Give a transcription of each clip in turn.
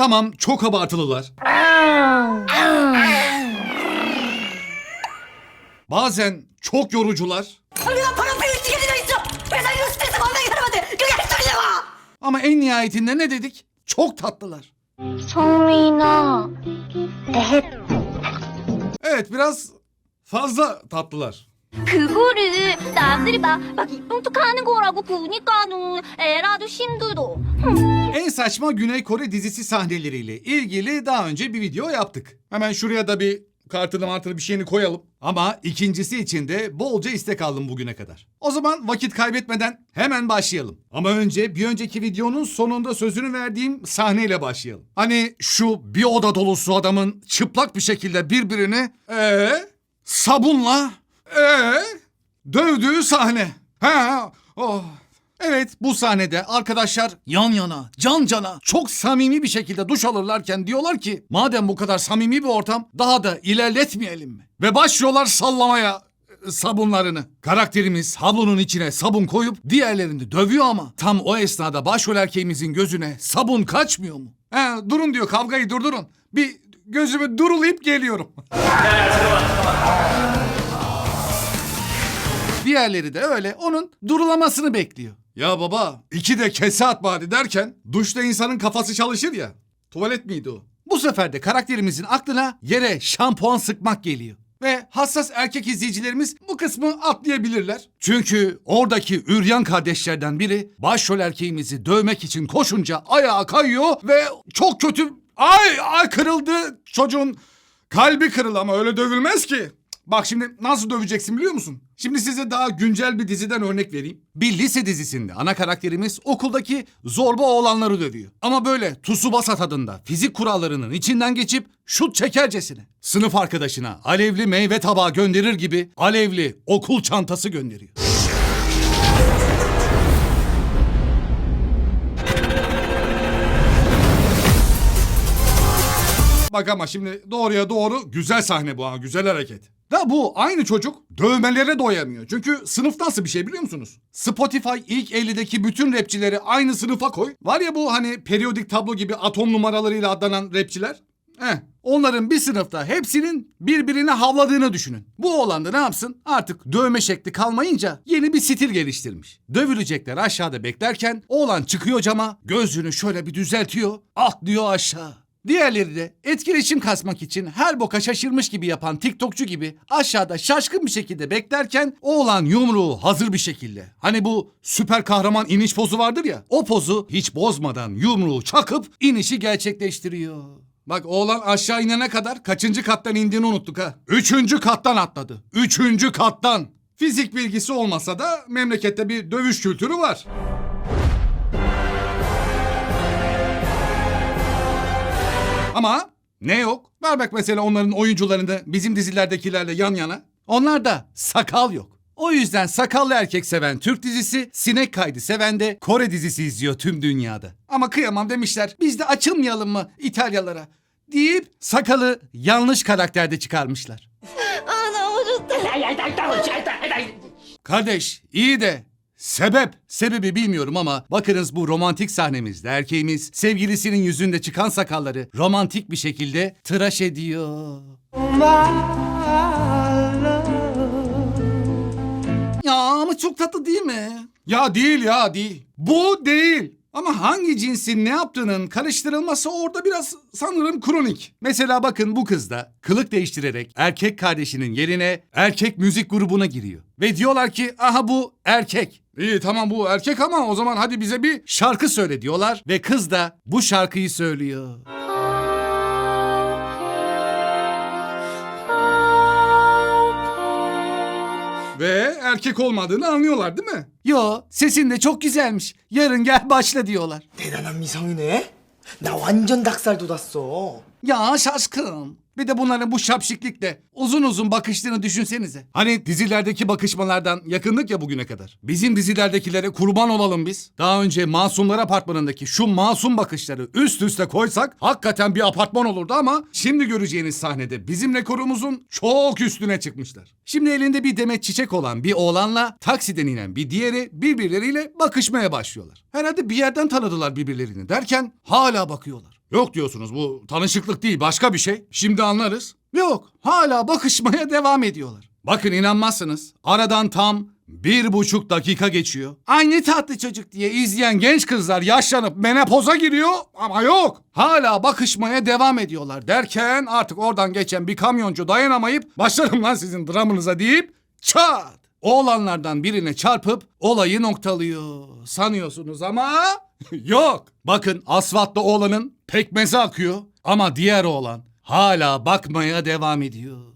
Tamam çok abartılılar. Bazen çok yorucular. Ama en nihayetinde ne dedik? Çok tatlılar. Evet biraz fazla tatlılar. 그거를 남들이 막, 막 이쁜 척 하는 거라고 그니까는 에라도 힘들어. En saçma Güney Kore dizisi sahneleriyle ilgili daha önce bir video yaptık. Hemen şuraya da bir kartını martını bir şeyini koyalım. Ama ikincisi için de bolca istek aldım bugüne kadar. O zaman vakit kaybetmeden hemen başlayalım. Ama önce bir önceki videonun sonunda sözünü verdiğim sahneyle başlayalım. Hani şu bir oda dolusu adamın çıplak bir şekilde birbirini ee, sabunla ee, dövdüğü sahne. Ha, oh. Evet bu sahnede arkadaşlar yan yana, can cana çok samimi bir şekilde duş alırlarken diyorlar ki madem bu kadar samimi bir ortam daha da ilerletmeyelim mi? Ve başlıyorlar sallamaya e, sabunlarını. Karakterimiz havlunun içine sabun koyup diğerlerini dövüyor ama tam o esnada başrol erkeğimizin gözüne sabun kaçmıyor mu? He, durun diyor kavgayı durdurun. Bir gözümü durulayıp geliyorum. Diğerleri de öyle onun durulamasını bekliyor. Ya baba iki de kese at bari derken duşta insanın kafası çalışır ya. Tuvalet miydi o? Bu sefer de karakterimizin aklına yere şampuan sıkmak geliyor. Ve hassas erkek izleyicilerimiz bu kısmı atlayabilirler. Çünkü oradaki üryan kardeşlerden biri başrol erkeğimizi dövmek için koşunca ayağa kayıyor ve çok kötü ay ay kırıldı çocuğun kalbi kırıldı ama öyle dövülmez ki. Bak şimdi nasıl döveceksin biliyor musun? Şimdi size daha güncel bir diziden örnek vereyim. Bir lise dizisinde ana karakterimiz okuldaki zorba oğlanları dövüyor. Ama böyle Tsubasa tadında fizik kurallarının içinden geçip şut çekercesine. Sınıf arkadaşına alevli meyve tabağı gönderir gibi alevli okul çantası gönderiyor. Bak ama şimdi doğruya doğru güzel sahne bu ha güzel hareket. Da bu aynı çocuk dövmelere doyamıyor. Çünkü sınıf nasıl bir şey biliyor musunuz? Spotify ilk 50'deki bütün rapçileri aynı sınıfa koy. Var ya bu hani periyodik tablo gibi atom numaralarıyla adlanan rapçiler. Heh, onların bir sınıfta hepsinin birbirini havladığını düşünün. Bu olan da ne yapsın? Artık dövme şekli kalmayınca yeni bir stil geliştirmiş. Dövülecekler aşağıda beklerken oğlan çıkıyor cama, gözünü şöyle bir düzeltiyor, atlıyor aşağı. Diğerleri de etkileşim kasmak için her boka şaşırmış gibi yapan TikTokçu gibi aşağıda şaşkın bir şekilde beklerken oğlan yumruğu hazır bir şekilde. Hani bu süper kahraman iniş pozu vardır ya o pozu hiç bozmadan yumruğu çakıp inişi gerçekleştiriyor. Bak oğlan aşağı inene kadar kaçıncı kattan indiğini unuttuk ha. Üçüncü kattan atladı. Üçüncü kattan. Fizik bilgisi olmasa da memlekette bir dövüş kültürü var. Ama ne yok? Ver bak mesela onların oyuncularında bizim dizilerdekilerle yan yana. Onlar da sakal yok. O yüzden sakallı erkek seven Türk dizisi, sinek kaydı seven de Kore dizisi izliyor tüm dünyada. Ama kıyamam demişler. Biz de açılmayalım mı İtalyalara? deyip sakalı yanlış karakterde çıkarmışlar. Ana Kardeş iyi de sebep sebebi bilmiyorum ama bakınız bu romantik sahnemizde erkeğimiz sevgilisinin yüzünde çıkan sakalları romantik bir şekilde tıraş ediyor. Ya ama çok tatlı değil mi? Ya değil ya değil. Bu değil. Ama hangi cinsin ne yaptığının karıştırılması orada biraz sanırım kronik. Mesela bakın bu kız da kılık değiştirerek erkek kardeşinin yerine erkek müzik grubuna giriyor. Ve diyorlar ki aha bu erkek. İyi tamam bu erkek ama o zaman hadi bize bir şarkı söyle diyorlar. Ve kız da bu şarkıyı söylüyor. Ve erkek olmadığını anlıyorlar değil mi? Yo sesin de çok güzelmiş. Yarın gel başla diyorlar. 대단한 미성이네. 나 완전 닭살 돋았어. Ya şaşkın. Bir de bunların bu şapşiklikle uzun uzun bakıştığını düşünsenize. Hani dizilerdeki bakışmalardan yakındık ya bugüne kadar. Bizim dizilerdekilere kurban olalım biz. Daha önce Masumlar Apartmanı'ndaki şu masum bakışları üst üste koysak hakikaten bir apartman olurdu ama şimdi göreceğiniz sahnede bizim rekorumuzun çok üstüne çıkmışlar. Şimdi elinde bir demet çiçek olan bir oğlanla taksiden inen bir diğeri birbirleriyle bakışmaya başlıyorlar. Herhalde bir yerden tanıdılar birbirlerini derken hala bakıyorlar. Yok diyorsunuz bu tanışıklık değil başka bir şey. Şimdi anlarız. Yok hala bakışmaya devam ediyorlar. Bakın inanmazsınız. Aradan tam bir buçuk dakika geçiyor. Aynı tatlı çocuk diye izleyen genç kızlar yaşlanıp menopoza giriyor ama yok. Hala bakışmaya devam ediyorlar derken artık oradan geçen bir kamyoncu dayanamayıp başlarım lan sizin dramınıza deyip çat. Oğlanlardan birine çarpıp olayı noktalıyor. Sanıyorsunuz ama yok. Bakın asfaltta oğlanın pekmezi akıyor ama diğer oğlan hala bakmaya devam ediyor.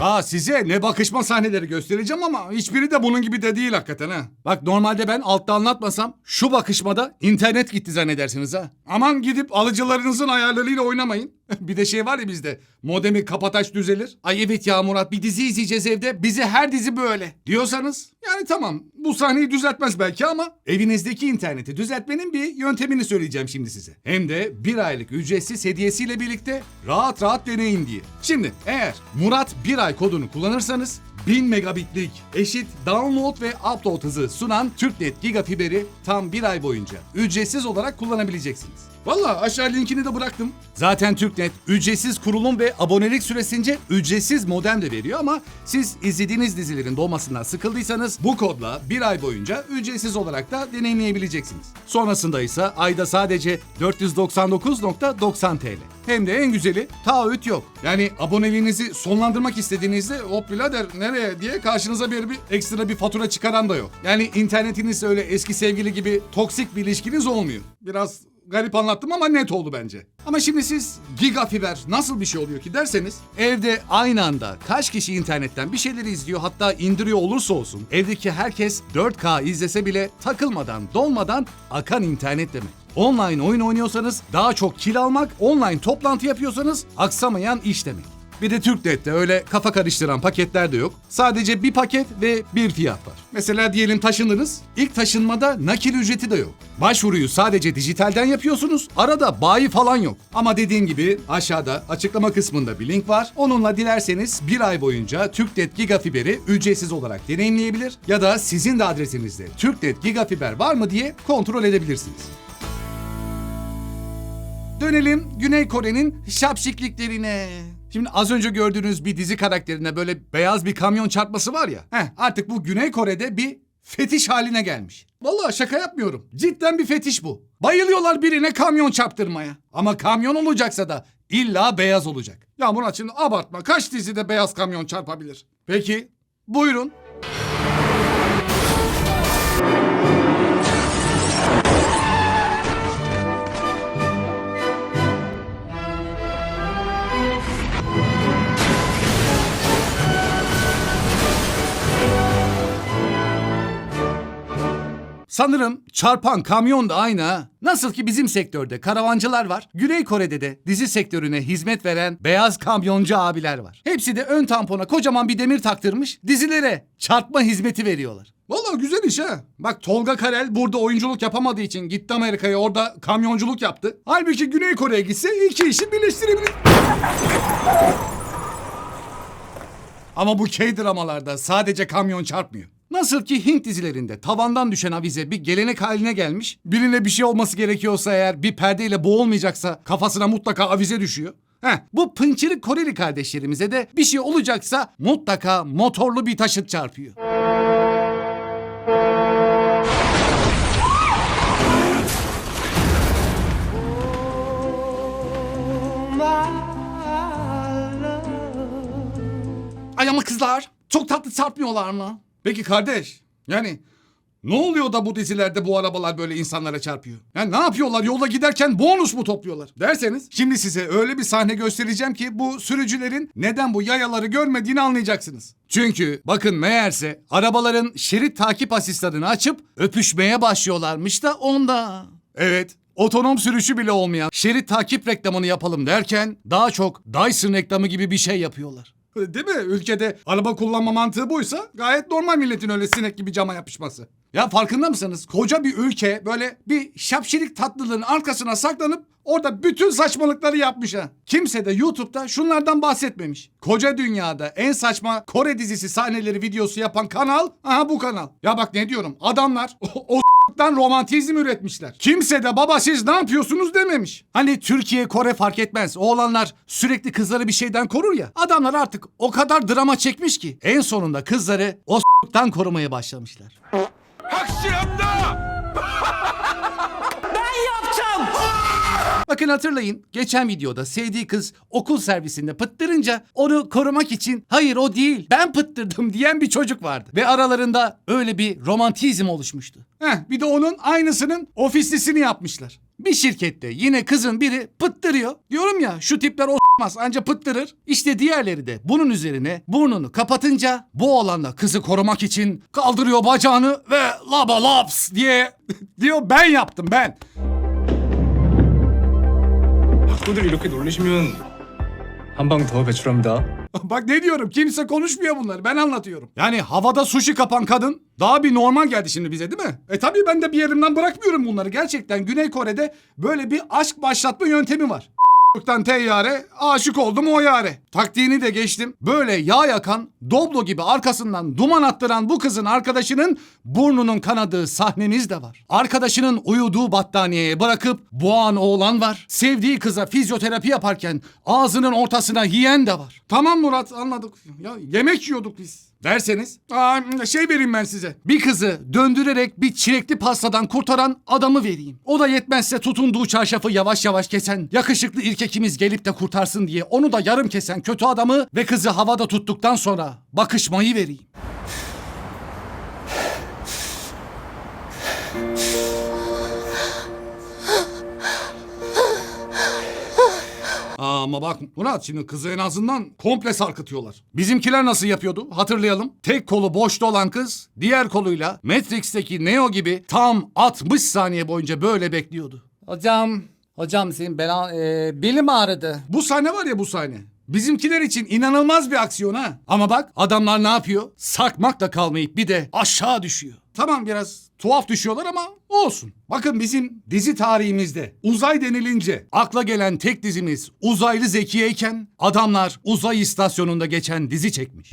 Aa size ne bakışma sahneleri göstereceğim ama hiçbiri de bunun gibi de değil hakikaten ha. Bak normalde ben altta anlatmasam şu bakışmada internet gitti zannedersiniz ha. Aman gidip alıcılarınızın ayarlarıyla oynamayın. bir de şey var ya bizde modemi kapataç düzelir. Ay evet ya Murat bir dizi izleyeceğiz evde bizi her dizi böyle diyorsanız yani tamam bu sahneyi düzeltmez belki ama evinizdeki interneti düzeltmenin bir yöntemini söyleyeceğim şimdi size. Hem de bir aylık ücretsiz hediyesiyle birlikte rahat rahat deneyin diye. Şimdi eğer Murat bir ay kodunu kullanırsanız 1000 megabitlik eşit download ve upload hızı sunan TürkNet Gigafiberi tam bir ay boyunca ücretsiz olarak kullanabileceksiniz. Valla aşağı linkini de bıraktım. Zaten TürkNet ücretsiz kurulum ve abonelik süresince ücretsiz modem de veriyor ama siz izlediğiniz dizilerin dolmasından sıkıldıysanız bu kodla bir ay boyunca ücretsiz olarak da deneyimleyebileceksiniz. Sonrasında ise ayda sadece 499.90 TL. Hem de en güzeli taahhüt yok. Yani aboneliğinizi sonlandırmak istediğinizde hop birader nereye diye karşınıza bir, bir ekstra bir fatura çıkaran da yok. Yani internetiniz öyle eski sevgili gibi toksik bir ilişkiniz olmuyor. Biraz garip anlattım ama net oldu bence. Ama şimdi siz gigafiber nasıl bir şey oluyor ki derseniz evde aynı anda kaç kişi internetten bir şeyleri izliyor hatta indiriyor olursa olsun evdeki herkes 4K izlese bile takılmadan donmadan akan internet demek. Online oyun oynuyorsanız daha çok kil almak, online toplantı yapıyorsanız aksamayan iş demek. Bir de TürkNet'te öyle kafa karıştıran paketler de yok. Sadece bir paket ve bir fiyat var. Mesela diyelim taşındınız. İlk taşınmada nakil ücreti de yok. Başvuruyu sadece dijitalden yapıyorsunuz. Arada bayi falan yok. Ama dediğim gibi aşağıda açıklama kısmında bir link var. Onunla dilerseniz bir ay boyunca TürkNet Gigafiber'i ücretsiz olarak deneyimleyebilir ya da sizin de adresinizde TürkNet Gigafiber var mı diye kontrol edebilirsiniz. Dönelim Güney Kore'nin şapşikliklerine. Şimdi az önce gördüğünüz bir dizi karakterine böyle beyaz bir kamyon çarpması var ya. Heh, artık bu Güney Kore'de bir fetiş haline gelmiş. Vallahi şaka yapmıyorum. Cidden bir fetiş bu. Bayılıyorlar birine kamyon çarptırmaya. Ama kamyon olacaksa da illa beyaz olacak. Ya Murat şimdi abartma. Kaç dizide beyaz kamyon çarpabilir? Peki buyurun. Sanırım çarpan kamyon da aynı ha. Nasıl ki bizim sektörde karavancılar var, Güney Kore'de de dizi sektörüne hizmet veren beyaz kamyoncu abiler var. Hepsi de ön tampona kocaman bir demir taktırmış, dizilere çarpma hizmeti veriyorlar. Vallahi güzel iş ha. Bak Tolga Karel burada oyunculuk yapamadığı için gitti Amerika'ya orada kamyonculuk yaptı. Halbuki Güney Kore'ye gitse iki işi birleştirebilir. Ama bu K-dramalarda sadece kamyon çarpmıyor. Nasıl ki Hint dizilerinde tavandan düşen avize bir gelenek haline gelmiş. Birine bir şey olması gerekiyorsa eğer bir perdeyle boğulmayacaksa kafasına mutlaka avize düşüyor. Heh, bu pınçırık Koreli kardeşlerimize de bir şey olacaksa mutlaka motorlu bir taşıt çarpıyor. Ay ama kızlar çok tatlı çarpmıyorlar mı? Peki kardeş yani ne oluyor da bu dizilerde bu arabalar böyle insanlara çarpıyor? Yani ne yapıyorlar yolda giderken bonus mu topluyorlar? Derseniz şimdi size öyle bir sahne göstereceğim ki bu sürücülerin neden bu yayaları görmediğini anlayacaksınız. Çünkü bakın meğerse arabaların şerit takip asistanını açıp öpüşmeye başlıyorlarmış da onda. Evet Otonom sürüşü bile olmayan şerit takip reklamını yapalım derken daha çok Dyson reklamı gibi bir şey yapıyorlar. Değil mi? Ülkede araba kullanma mantığı buysa gayet normal milletin öyle sinek gibi cama yapışması. Ya farkında mısınız? Koca bir ülke böyle bir şapşilik tatlılığın arkasına saklanıp orada bütün saçmalıkları yapmış ha. Kimse de YouTube'da şunlardan bahsetmemiş. Koca dünyada en saçma Kore dizisi sahneleri videosu yapan kanal aha bu kanal. Ya bak ne diyorum adamlar o, o dan romantizm üretmişler. Kimse de baba siz ne yapıyorsunuz dememiş. Hani Türkiye, Kore fark etmez. Oğlanlar sürekli kızları bir şeyden korur ya. Adamlar artık o kadar drama çekmiş ki en sonunda kızları o s**tan korumaya başlamışlar. Bakın hatırlayın geçen videoda sevdiği kız okul servisinde pıttırınca onu korumak için hayır o değil ben pıttırdım diyen bir çocuk vardı. Ve aralarında öyle bir romantizm oluşmuştu. Heh, bir de onun aynısının ofislisini yapmışlar. Bir şirkette yine kızın biri pıttırıyor. Diyorum ya şu tipler o s**maz anca pıttırır. İşte diğerleri de bunun üzerine burnunu kapatınca bu oğlanla kızı korumak için kaldırıyor bacağını ve laba laps diye diyor ben yaptım ben. 학부들 이렇게 놀리시면 한 방 더 배출합니다. Bak ne diyorum kimse konuşmuyor bunları ben anlatıyorum. Yani havada sushi kapan kadın daha bir normal geldi şimdi bize değil mi? E tabii ben de bir yerimden bırakmıyorum bunları. Gerçekten Güney Kore'de böyle bir aşk başlatma yöntemi var. Çoktan teyyare, aşık oldum o yare. Taktiğini de geçtim. Böyle yağ yakan, Doblo gibi arkasından duman attıran bu kızın arkadaşının burnunun kanadığı sahnemiz de var. Arkadaşının uyuduğu battaniyeye bırakıp boğan oğlan var. Sevdiği kıza fizyoterapi yaparken ağzının ortasına yiyen de var. Tamam Murat anladık. Ya yemek yiyorduk biz. Derseniz aa, şey vereyim ben size. Bir kızı döndürerek bir çilekli pastadan kurtaran adamı vereyim. O da yetmezse tutunduğu çarşafı yavaş yavaş kesen, yakışıklı ilkekimiz gelip de kurtarsın diye onu da yarım kesen kötü adamı ve kızı havada tuttuktan sonra bakışmayı vereyim. Ama bak Murat şimdi kızı en azından komple sarkıtıyorlar. Bizimkiler nasıl yapıyordu hatırlayalım. Tek kolu boşta olan kız diğer koluyla Matrix'teki Neo gibi tam 60 saniye boyunca böyle bekliyordu. Hocam, hocam senin bela, e, belim ağrıdı. Bu sahne var ya bu sahne. Bizimkiler için inanılmaz bir aksiyon ha. Ama bak adamlar ne yapıyor? Sarkmakla kalmayıp bir de aşağı düşüyor. Tamam biraz tuhaf düşüyorlar ama olsun. Bakın bizim dizi tarihimizde uzay denilince akla gelen tek dizimiz Uzaylı Zekiye'yken adamlar uzay istasyonunda geçen dizi çekmiş.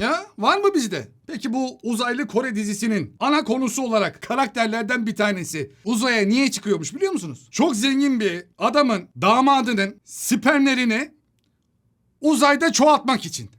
Ya var mı bizde? Peki bu uzaylı Kore dizisinin ana konusu olarak karakterlerden bir tanesi uzaya niye çıkıyormuş biliyor musunuz? Çok zengin bir adamın damadının spermlerini uzayda çoğaltmak için.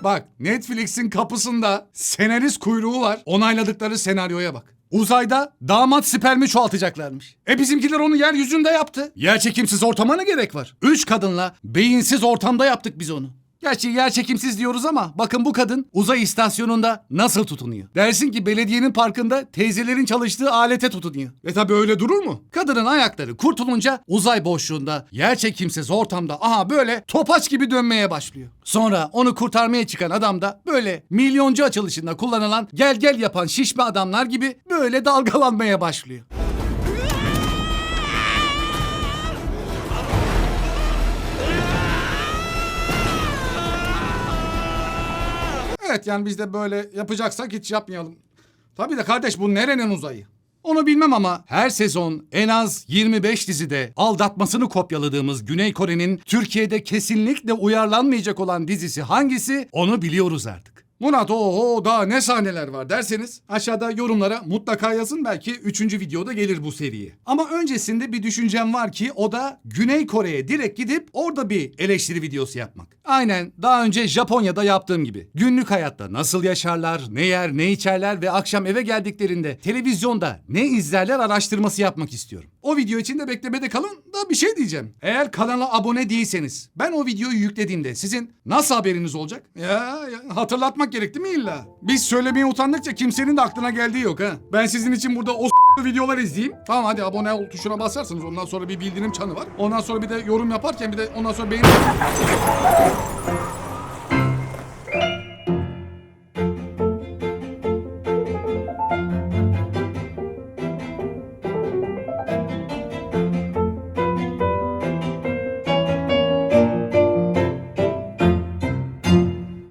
Bak Netflix'in kapısında senarist kuyruğu var. Onayladıkları senaryoya bak. Uzayda damat spermi çoğaltacaklarmış. E bizimkiler onu yeryüzünde yaptı. Yerçekimsiz ortama ne gerek var? Üç kadınla beyinsiz ortamda yaptık biz onu. Gerçi yerçekimsiz diyoruz ama bakın bu kadın uzay istasyonunda nasıl tutunuyor? Dersin ki belediyenin parkında teyzelerin çalıştığı alete tutunuyor. Ve tabii öyle durur mu? Kadının ayakları kurtulunca uzay boşluğunda yerçekimsiz ortamda aha böyle topaç gibi dönmeye başlıyor. Sonra onu kurtarmaya çıkan adam da böyle milyoncu açılışında kullanılan gel gel yapan şişme adamlar gibi böyle dalgalanmaya başlıyor. Evet yani biz de böyle yapacaksak hiç yapmayalım. Tabii de kardeş bu nerenin uzayı? Onu bilmem ama her sezon en az 25 dizide aldatmasını kopyaladığımız Güney Kore'nin Türkiye'de kesinlikle uyarlanmayacak olan dizisi hangisi onu biliyoruz artık. Murat oho daha ne sahneler var derseniz aşağıda yorumlara mutlaka yazın belki 3. videoda gelir bu seriye. Ama öncesinde bir düşüncem var ki o da Güney Kore'ye direkt gidip orada bir eleştiri videosu yapmak. Aynen daha önce Japonya'da yaptığım gibi. Günlük hayatta nasıl yaşarlar, ne yer, ne içerler ve akşam eve geldiklerinde televizyonda ne izlerler araştırması yapmak istiyorum. O video için de beklemede kalın da bir şey diyeceğim. Eğer kanala abone değilseniz ben o videoyu yüklediğimde sizin nasıl haberiniz olacak? Ya, ya hatırlatmak gerek değil mi illa? Biz söylemeye utandıkça kimsenin de aklına geldiği yok ha. Ben sizin için burada o videolar izleyeyim. Tamam hadi abone ol tuşuna basarsınız. Ondan sonra bir bildirim çanı var. Ondan sonra bir de yorum yaparken bir de ondan sonra beğeni...